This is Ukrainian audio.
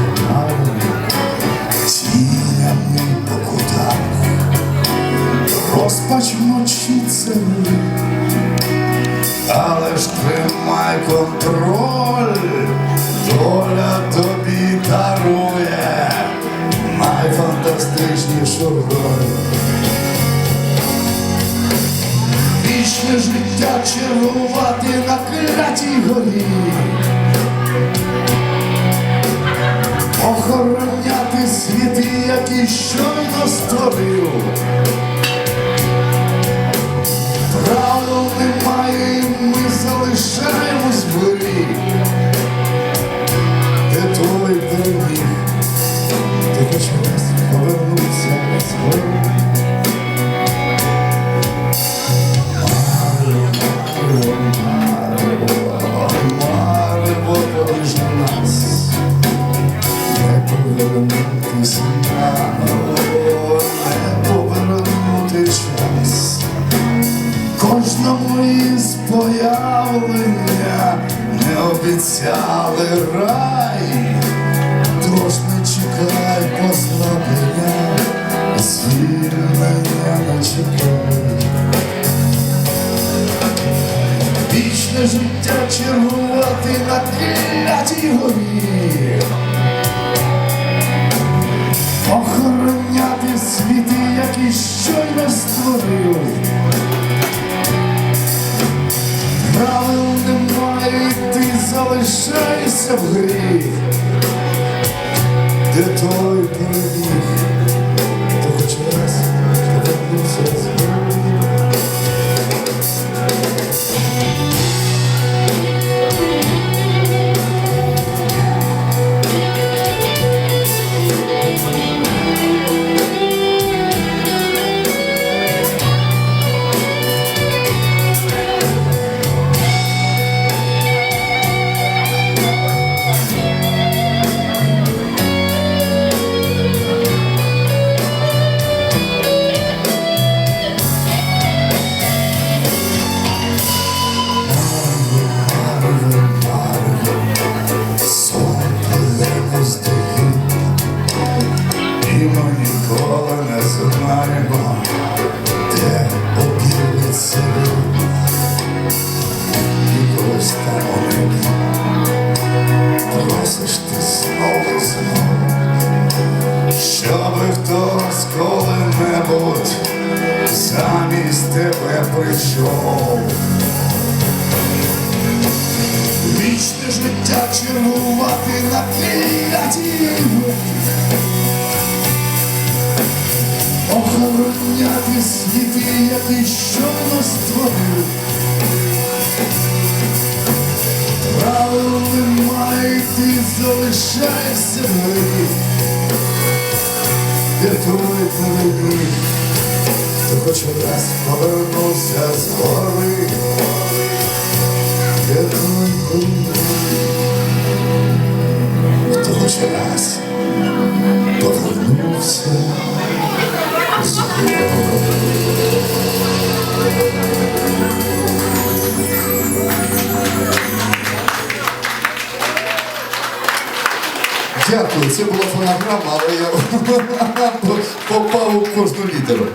тунами, тінями по кутах, розпач але ж тримай контроль, доля тобі дарує, найфантастичнішу роль. Вічне життя чергувати на клятій горі. Щойно створив. Появлення не обіцяли рай, тож не чекай послаблення, звільнення не чекай. Вічне життя чергувати на клятій горі, охороняти світи, які щойно створив. Ти залишаєшся в грі, де той переміг, ми ніколи не знаємо, де. І колись там уник, просиш ти знову знову, щоби хтось коли-небудь замість тебе прийшов. Вічне життя чергувати на клятій Охороняти світи, які щойно створив. Правил немає, ти залишаєшся грі, де твій переміг, ти хоч раз повернувся з гори. Я той хто Дякую, це була фонограма, але я попав у кожну літеру.